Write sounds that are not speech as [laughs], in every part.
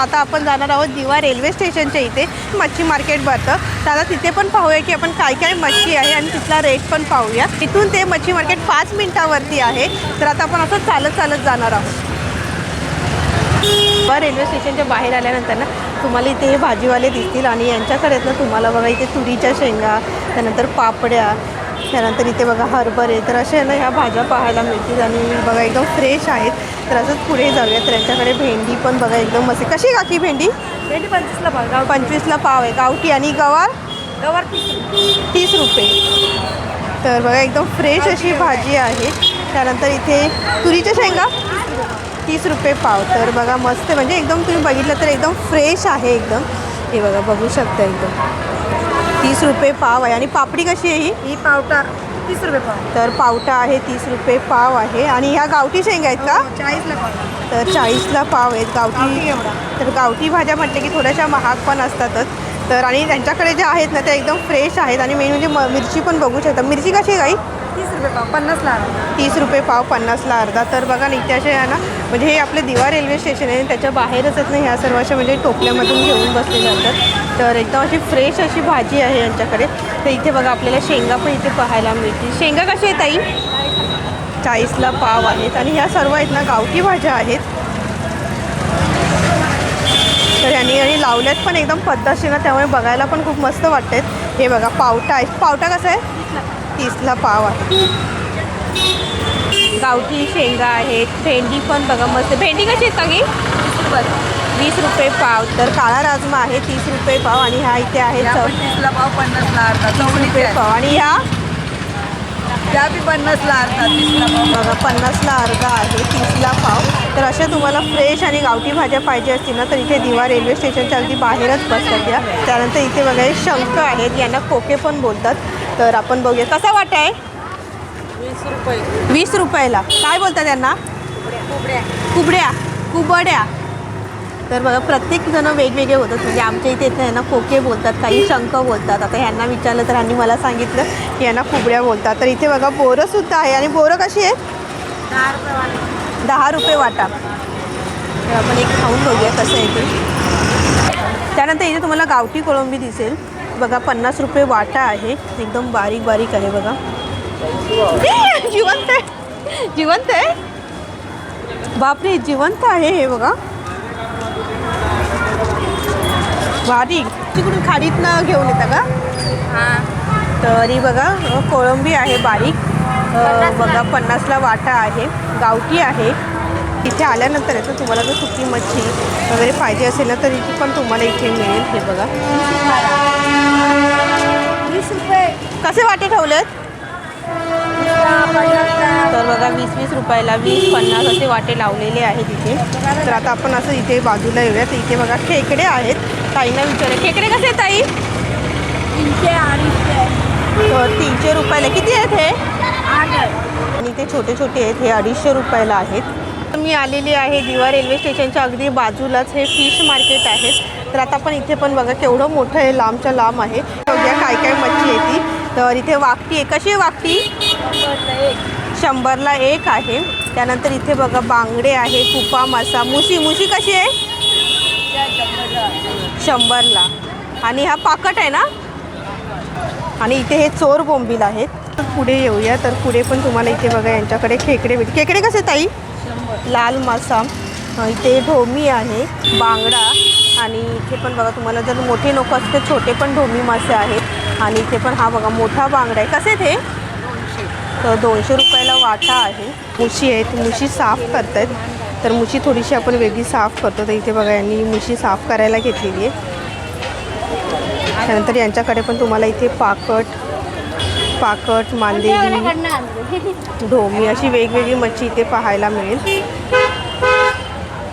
आता आपण जाणार आहोत दिवा रेल्वे स्टेशनच्या इथे मच्छी मार्केट भरतं तर आता तिथे पण पाहूया की आपण काय काय मच्छी आहे आणि तिथला रेट पण पाहूया. इथून ते मच्छी मार्केट पाच मिनिटावरती आहे. तर आता आपण असं चालत चालत जाणार आहोत. व रेल्वे स्टेशनच्या बाहेर आल्यानंतर ना तुम्हाला इथे हे भाजीवाले दिसतील आणि यांच्याकडेच ना तुम्हाला बघा इथे तुरीच्या शेंगा त्यानंतर पापड्या त्यानंतर इथे बघा हरभरे. तर असे ना ह्या भाज्या पाहायला मिळतील आणि बघा एकदम फ्रेश आहेत. तर असंच पुढे जाऊया तर यांच्याकडे भेंडी पण बघा एकदम मस्त. आहे. कशी काकी भेंडी? भेंडी पंचवीसला बघा पंचवीसला पाव आहे. गावठी आणि गवार? गवार तीस तीस रुपये. तर बघा एकदम फ्रेश अशी भाजी आहे. त्यानंतर इथे तुरीच्या शेंगा? तीस रुपये पाव. तर बघा मस्त म्हणजे एकदम तुम्ही बघितलं तर एकदम फ्रेश आहे एकदम. हे बघा बघू शकता एकदम. तीस रुपये पाव आहे. आणि पापडी कशी आहे ही? ही पावटा. तीस रुपये पाव. तर पावटा आहे तीस रुपये पाव आहे. आणि ह्या गावठी शेंगा आहेत का? चाळीसला पाव. तर चाळीसला पाव आहेत गावठी. एवढा. तर गावठी भाज्या म्हटलं की थोड्याशा महाग पण असतातच. तर आणि त्यांच्याकडे ज्या आहेत ना त्या एकदम फ्रेश आहेत. आणि मेन म्हणजे मिरची पण बघू शकता. मिरची कशी आहे गाई? तीस रुपये पाव पन्नासला अर्धा. तीस रुपये पाव पन्नासला अर्धा. तर बघा ना इथे असे आहे ना म्हणजे हे आपले दिवा रेल्वे स्टेशन आहे त्याच्या बाहेरच आहेत ना ह्या सर्व अशा म्हणजे टोपल्यामधून घेऊन बसले जातात तर एकदम अशी फ्रेश अशी भाजी आहे यांच्याकडे. तर इथे बघा आपल्याला शेंगा पण इथे पाहायला मिळतील. शेंगा कशी आहे ताई? चाळीसला पाव आहेत. आणि ह्या सर्व आहेत ना गावठी भाज्या आहेत. तर यांनी आणि लावल्यात पण एकदम पद्धतशीर ना त्यामुळे बघायला पण खूप मस्त वाटतात हे बघा पावटा आहे पावटा कसा आहे? तीसला पाव आहे. गावठी शेंगा आहेत भेंडी पण बघा मस्त. भेंडी कशी आहेत काकी वीस रुपये पाव. तर काळा राजमा आहे तीस रुपये पाव आणि ह्या इथे आहे चौ तीसला पाव पन्नासला अर्धा. तीस रुपये. पाव. आणि ह्या? त्या बी पन्नासला अर्धा तीसला पाव. बघा पन्नासला अर्धा आहे तीसला पाव. तर अशा तुम्हाला फ्रेश आणि गावठी भाज्या पाहिजे असतील ना तर इथे दिवा रेल्वे स्टेशनच्या अगदी बाहेरच बसतात या. त्यानंतर इथे बघा हे शंख आहेत यांना कोके पण बोलतात. तर आपण बघूया. कसा वाटा आहे? वीस रुपये. वीस रुपयाला. काय बोलतात त्यांना? कोबड्या. कुबड्या. कुबड्या. तर बघा प्रत्येक जण वेगवेगळे होतात. म्हणजे आमच्या इथे इथे यांना कोके बोलतात काही शंख बोलतात. आता ह्यांना विचारलं तर ह्यांनी मला सांगितलं की यांना कुबड्या बोलतात. तर इथे बघा बोरं सुद्धा आहे. आणि बोरं कशी वाले. दहा रुपये वाटा. तर आपण एक खाऊन बघूया कसं आहे ते. त्यानंतर इथे तुम्हाला गावठी कोळंबी दिसेल. बघा पन्नास रुपये वाटा आहे. एकदम बारीक बारीक आहे बघा. [laughs] जिवंत आहे. जिवंत आहे? बापरे जिवंत आहे हे बघा. बारीक तिकडून खाडीतनं घेऊन येतं का? हा. तरी बघा कोळंबी आहे बारीक. बघा पन्नासला वाटा आहे. गावठी आहे. इथे आल्यानंतर आहे तर तुम्हाला जर सुकी मच्छी वगैरे पाहिजे असेल ना तर इथे पण तुम्हाला इथे मिळेल. हे बघा. वीस रुपये. कसे वाटे ठेवलेत? तर बघा वीस वीस रुपयाला वीस पन्नास असे वाटे लावलेले आहेत इथे. तर आता आपण असं इथे बाजूला येऊया. तर इथे बघा खेकडे आहेत. ताईंना विचारूया. खेकडे कसे आहेत ताई? तीनशे अडीचशे. तर तीनशे रुपयाला किती आहेत हे? आणि ते छोटे छोटे आहेत. हे अडीचशे रुपयाला आहेत. मी आलेली आहे दिवा रेल्वे स्टेशनच्या अगदी बाजूलाच. हे फिश मार्केट आहे. तर आता आपण इथे पण बघा केवढं मोठं आहे लांबच्या लांब आहे. बघूया काय काय मच्छी येते. तर इथे वाकटी आहे. कशी आहे वाकटी? शंभरला एक आहे. त्यानंतर इथे बघा बांगडे आहे कुपा मासा. मुशी मुशी कशी आहे? शंभरला. आणि हा पाकट आहे ना? आणि इथे हे चोर बोंबील आहेत. तर पुढे येऊया. तर पुढे पण तुम्हाला इथे बघा यांच्याकडे खेकडे भेट खेकडे कसे ताई? लाल मासा. इथे ढोमी आहे बांगडा. आणि इथे पण बघा तुम्हाला जर मोठे नको असते छोटे पण ढोमी मासे आहेत. आणि इथे पण हा बघा मोठा बांगडा आहे. कसे ते तर दोनशे रुपयाला वाटा आहे. मुशी आहेत मुशी साफ करतायत. तर मुशी थोडीशी आपण वेगळी साफ करतो. तर इथे बघा यांनी मुशी साफ करायला घेतलेली आहे. त्यानंतर यांच्याकडे पण तुम्हाला इथे पाकट पाकट मांदेली ढोमी अशी वेगवेगळी मच्छी इथे पाहायला मिळेल.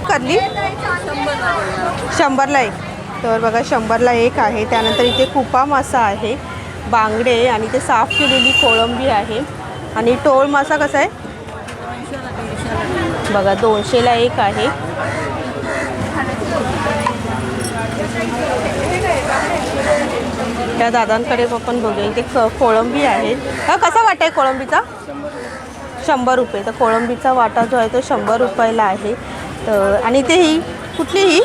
करली शंभरला एक. तर बघा शंभरला एक आहे. त्यानंतर इथे कुपा मासा आहे बांगडे आणि ते साफ केलेली कोळंबी आहे. आणि टोळ मासा कसा आहे? बघा दोनशेला एक आहे. त्या दादांकडे आपण बघूया इथे क कोळंबी आहे. हा कसा वाटा आहे कोळंबीचा? शंभर रुपये. तर कोळंबीचा वाटा जो आहे तो शंभर रुपयाला आहे. तर आणि ते ही कुठली ही?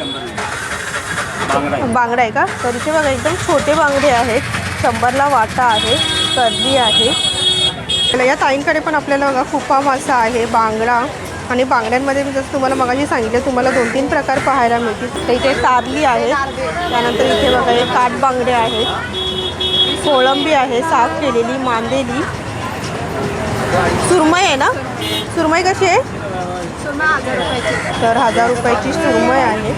बांगडा आहे का? तर इथे बघा एकदम छोटे बांगडे आहेत. शंभरला वाटा आहे कर्दी आहे. या ताईंकडे पण आपल्याला बघा खुपा मासा आहे बांगडा. आणि बांगड्यांमध्ये मी जसं तुम्हाला मगाशी सांगितलं तुम्हाला दोन तीन प्रकार पाहायला मिळतील. तर इथे तारली आहे त्यानंतर इथे बघा हे काठ बांगडे आहेत. कोळंबी आहे साफ केलेली मांदेली. सुरमई आहे ना? सुरमई कशी आहे? तर हजार रुपयाची सुरमई आहे.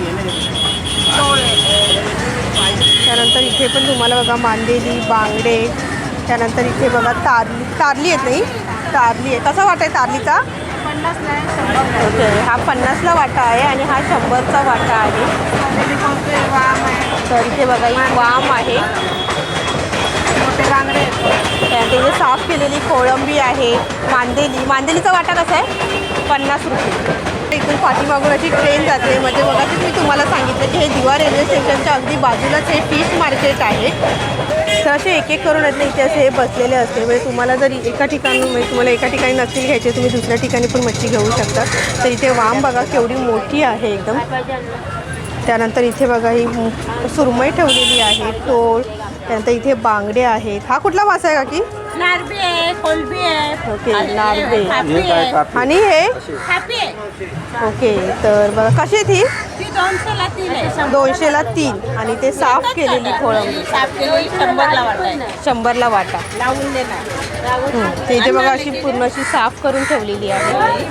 त्यानंतर इथे पण तुम्हाला बघा मांदेली बांगडे. त्यानंतर इथे बघा तारली. तारली आहेत नाही. तारली आहे. कसा वाटत आहे तारलीचा? ओके हा पन्नासला वाटा आहे आणि हा शंभरचा वाटा आहे. तर इथे बघा ही वाम. आहे. त्यानंतर इथे साफ केलेली कोळंबी आहे मांदेली. मांदेलीचा वाटा कसा आहे? पन्नास रुपये. इथून अशी ट्रेन जाते. म्हणजे बघा मी तुम्हाला सांगितलं की हे दिवा रेल्वे स्टेशनच्या अगदी बाजूलाच हे फिश मार्केट आहे. असे एक एक करून आहेत ना इथे असे हे बसलेले असते म्हणजे तुम्हाला जरी एका ठिकाणी म्हणजे तुम्हाला एका ठिकाणी नसतील घ्यायचे तुम्ही दुसऱ्या ठिकाणी पण मच्छी घेऊ शकता. तर इथे वाम बघा केवढी मोठी आहे एकदम. त्यानंतर इथे बघा ही सुरमई ठेवलेली आहे टोळ त्यानंतर इथे बांगडे आहेत. हा कुठला मासा आहे का की नारबी आहे कोलबी आहे. ओके, नारबी. आहे. आणि हे? हापी आहे. ओके तर बघा कशी आहे ती? ती दोनशेला तीन आहे. दोनशेला तीन. आणि ते साफ केलेली कोळंबी साफ केलेली शंभरला वाटायला शंभरला वाटा. लावून देणार. हं, इथे बघा अशी पूर्ण अशी साफ करून ठेवलेली आहे.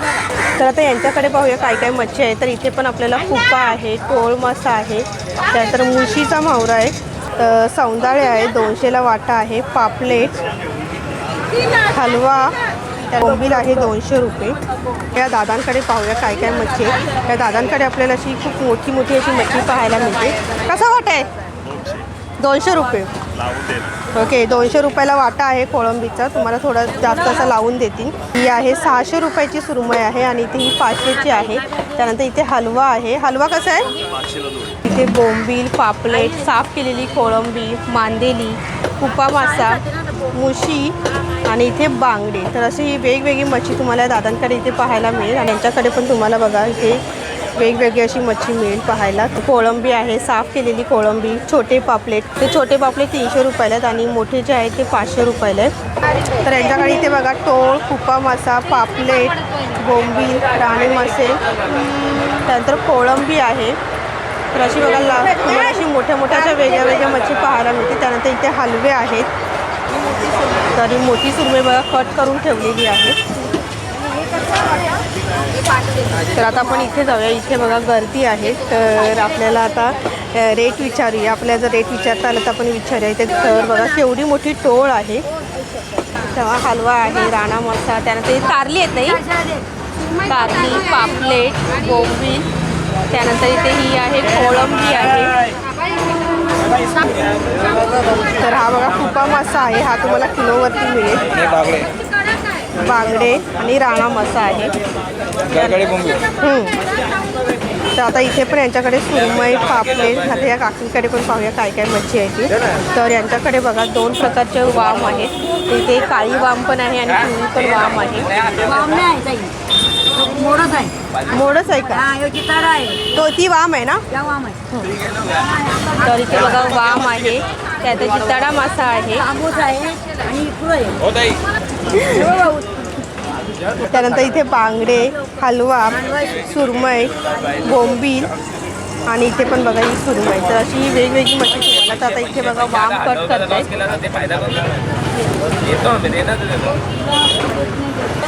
तर आता यांच्याकडे पाहूया काय काय मच्छी आहे तर इथे पण आपल्याला कुपा आहे टोळ मासा आहे. त्यानंतर मुशीचा मावरा आहे. तर सौंदाळे आहे दोनशेला वाटा आहे. पापलेट. हलवा. त्या बोंबील आहे दोनशे रुपये. या दादांकडे पाहूया काय काय मच्छी या दादांकडे आपल्याला अशी खूप मोठी मोठी अशी मच्छी पाहायला मिळते. कसा वाटा आहे? दोनशे रुपये. ओके दोनशे रुपयाला वाटा आहे कोळंबीचा. तुम्हाला थोडा जास्त असा लावून देतील. ही आहे सहाशे रुपयाची सुरमई आहे आणि इथे ही पाचशेची आहे. त्यानंतर इथे हलवा आहे. हलवा कसा आहे? इथे बोंबील पापलेट साफ केलेली कोळंबी मांदेली कुपा मासा मुशी आणि इथे बांगडे. तर अशी वेगवेगळी मच्छी तुम्हाला दादांकडे इथे पाहायला मिळेल आणि यांच्याकडे पण तुम्हाला बघा इथे वेगवेगळी अशी मच्छी मिळेल पाहायला. कोळंबी आहे साफ केलेली कोळंबी छोटे पापलेट. ते छोटे पापलेट तीनशे रुपयाला आहेत आणि मोठे जे आहेत ते पाचशे रुपयाला आहेत. तर यांच्याकडे इथे बघा टोळ कुपा मासा पापलेट बोंबी राणी मासे. त्यानंतर कोळंबी आहे. तर अशी बघा ला अशी मोठ्या मोठ्या अशा वेगळ्या वेगळ्या मच्छी पाहायला मिळते त्यानंतर इथे हलवे आहेत. तरी मोठी सुरमई बघा कट करून ठेवलेली आहे. तर आता आपण इथे जाऊया. इथे बघा गर्दी आहे. तर आपल्याला आता रेट विचारूया. आपल्याला जर रेट विचारता आलं तर आपण विचारूया. इथे तर बघा केवढी मोठी टोळ आहे. तेव्हा हलवा आहे राणा मसा त्यानंतर तारली येत नाही? कारली पापलेट बोंबील. त्यानंतर इथे ही आहे कोळंबी आहे. तर हा बघा कुपा मासा आहे. हा तुम्हाला किलोवरती मिळेल. बांगडे. आणि राणा मासा आहे. तर आता इथे पण यांच्याकडे सुरमई पापलेट आता या काकींकडे पण पाहूया काय काय मच्छी आहे ती. तर यांच्याकडे बघा दोन प्रकारचे वाम आहेत. इथे काळी वाम पण आहे आणि पिवळी पण वाम आहे. मोडच आहे. मोडच आहे का? हा आहे. तो ती वाम आहे ना? वाम आहे. तर इथे बघा वाम आहे. त्यात जिताडा मासा आहे. आंबूस आहे आणि इकडं आहे. त्यानंतर इथे बांगडे हलवा सुरमई बोंबील आणि इथे पण बघा ही सुरमई. तर अशी ही वेगवेगळी मच्छी तुम्हाला तर आता इथे बघा वाम कट करताय.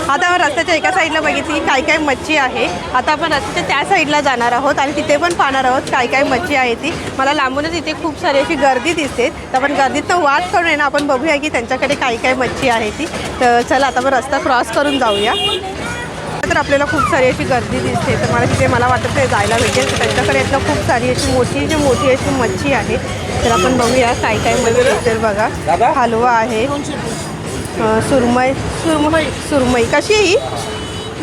आता आपण रस्त्याच्या एका साईडला बघितली की काय काय मच्छी आहे. आता आपण रस्त्याच्या त्या साईडला जाणार आहोत आणि तिथे पण पाहणार आहोत काय काय मच्छी आहे ती. मला लांबूनच इथे खूप सारी अशी गर्दी दिसते. तर आपण गर्दीतनं वाट करून आहे ना आपण बघूया की त्यांच्याकडे काय काय मच्छी आहे ती. तर चला आता आपण रस्ता क्रॉस करून जाऊया. तर आपल्याला खूप सारी अशी गर्दी दिसते. तर मला तिथे मला वाटत नाही जायला भेटेल. तर त्यांच्याकडे यातनं खूप सारी अशी मोठी जी मोठी अशी मच्छी आहे. तर आपण बघूया काय काय मच्छी असेल बघा हलवा आहे. सुरमई सुरमई सुरमई. कशी आहे ही?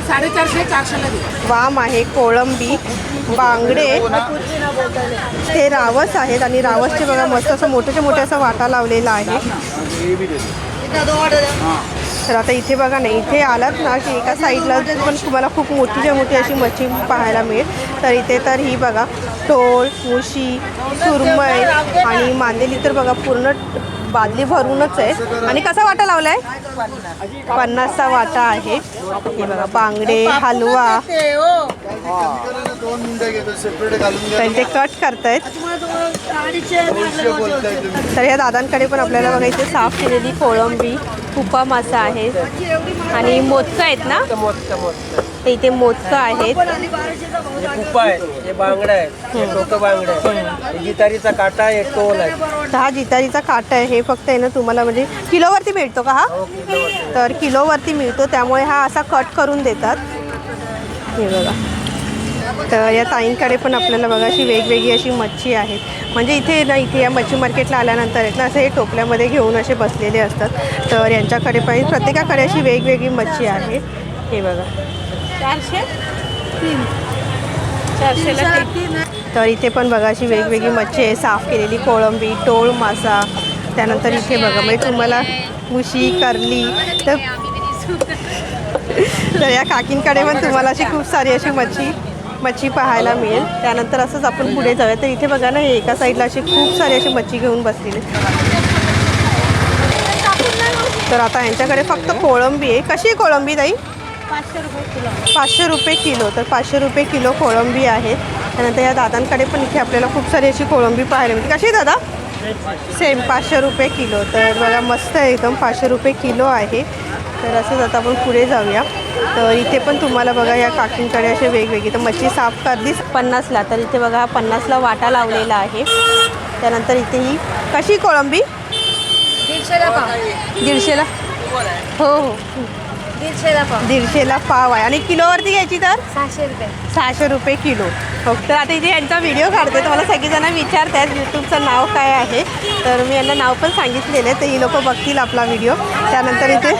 साडेचारशे चारशेला दे. वाम आहे कोळंबी बांगडे. ते रावस आहेत आणि रावसचे बघा मस्त असं मोठ्याच्या मोठ्या असा वाटा लावलेला आहे. तर आता इथे बघा ना इथे आलात ना की एका साईडला पण तुम्हाला खूप मोठीच्या मोठी अशी मच्छी पाहायला मिळेल. तर इथे तर ही बघा टोळ मुशी सुरमई आणि मांदेली तर बघा पूर्ण बादली भरूनच आहे. आणि कसा वाटा लावलाय? पन्नासचा वाटा आहे. हे बघा बांगडे हलवा. तर ते कट करतायत. तर या दादांकडे पण आपल्याला बघा इथे साफ केलेली कोळंबी कुपा मासा आहे. आणि मोदकं आहेत ना? तर इथे मोदकं आहेत. हे कुप्पा आहे हे बांगडा आहे हे टोकं बांगडा आहे हे जितारीचा काटा आहे एक टोल आहे. तर हा जितारीचा काटा आहे. हे फक्त आहे ना तुम्हाला म्हणजे किलोवरती मिळतो का हा? हो किलोवरती. तर किलोवरती मिळतो. त्यामुळे हा असा कट करून देतात. हे बघा. तर या ताईंकडे पण आपल्याला बघा अशी वेगवेगळी अशी मच्छी आहेत. म्हणजे इथे ना इथे या मच्छी मार्केटला आल्यानंतर आहेत ना असे हे टोपल्यामध्ये घेऊन असे बसलेले असतात. तर यांच्याकडे पण प्रत्येकाकडे अशी वेगवेगळी मच्छी आहे. हे बघा. चारशे? तीन. चारशेला तीन. तर इथे पण बघा अशी वेगवेगळी मच्छी आहे. साफ केलेली कोळंबी टोळ मासा. त्यानंतर इथे बघा म्हणजे तुम्हाला मुशी करली तर तर या काकींकडे पण तुम्हाला अशी खूप सारी अशी मच्छी मच्छी पाहायला मिळेल. त्यानंतर असंच आपण पुढे जाऊया. तर इथे बघा ना एका साईडला अशी खूप सारी अशी मच्छी घेऊन बसलेली तर आता यांच्याकडे फक्त कोळंबी आहे. कशी आहे कोळंबी ताई? पाचशे रुपये किलो. तर पाचशे रुपये किलो कोळंबी आहे. त्यानंतर या दादांकडे पण इथे आपल्याला खूप सारी अशी कोळंबी पाहायला मिळते. कशी दादा? सेम पाचशे रुपये किलो. तर बघा मस्त आहे एकदम. पाचशे रुपये किलो आहे. तर असंच आता आपण पुढे जाऊया. तर इथे पण तुम्हाला बघा या काकींकडे असे वेगवेगळे. तर मच्छी साफ करलीच पन्नासला. तर इथे बघा हा पन्नासला वाटा लावलेला आहे. त्यानंतर इथे ही कशी कोळंबी? दीडशेला पाव. दीडशेला? हो हो. दीडशेला पाव. दीडशेला पाव आहे. आणि किलोवरती घ्यायची तर? सहाशे रुपये. सहाशे रुपये किलो. हो तर आता इथे यांचा व्हिडिओ काढते. तर मला सगळेजण विचारत आहेत यूट्यूबचं नाव काय आहे. तर मी यांना नाव पण सांगितलेलं आहे तर ही लोक बघतील आपला व्हिडिओ त्यानंतर इथे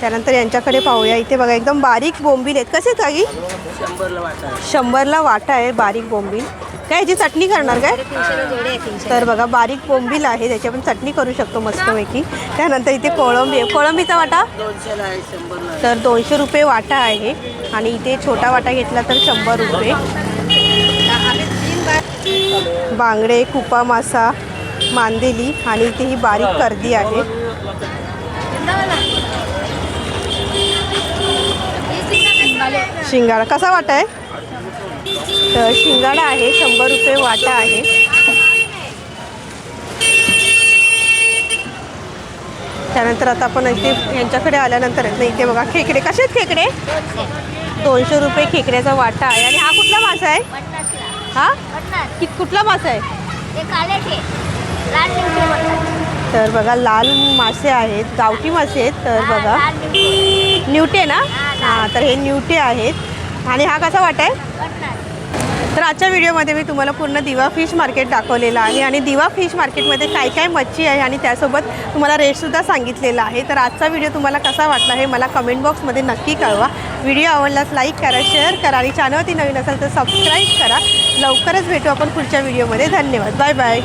त्यानंतर यांच्याकडे पाहूया. इथे बघा एकदम बारीक बोंबील आहेत. कसे काही शंभरला वाटा आहे. शंभरला वाटा आहे बारीक बोंबील. काय याची चटणी करणार काय? तर बघा बारीक बोंबील आहे त्याची आपण चटणी करू शकतो मस्तपैकी. त्यानंतर इथे कोळंबी आहे. कोळंबीचा वाटा? तर दोनशे रुपये वाटा आहे. आणि इथे छोटा वाटा घेतला तर शंभर रुपये. बांगडे कुपा मासा मांदेली आणि इथे ही बारीक कर्दी आहे. शिंगाडा कसा वाटा आहे? तर शिंगाडा आहे शंभर रुपये वाटा आहे. त्यानंतर आता आपण इथे यांच्याकडे आल्यानंतर नाही ना इथे बघा खेकडे. कसे आहेत खेकडे? दोनशे रुपये खेकड्याचा वाटा आहे. आणि हा कुठला मासा आहे? हा? कि कुठला मासा आहे? तर बघा लाल मासे आहेत गावठी मासे आहेत तर बघा. न्यूटे ना? हां तर हे न्यूटे आहेत. आणि हा कसा वाटा आहे? तर आजच्या व्हिडिओमध्ये मी तुम्हाला पूर्ण दिवा फिश मार्केट दाखवलेलं आहे आणि दिवा फिश मार्केटमध्ये काय काय मच्छी आहे आणि त्यासोबत तुम्हाला रेटसुद्धा सांगितलेला आहे. तर आजचा व्हिडिओ तुम्हाला कसा वाटला हे मला कमेंट बॉक्समध्ये नक्की कळवा. व्हिडिओ आवडल्यास लाईक करा शेअर करा आणि चॅनलवरती नवीन असेल तर सबस्क्राईब करा. लवकरच भेटू आपण पुढच्या व्हिडिओमध्ये. धन्यवाद. Bye bye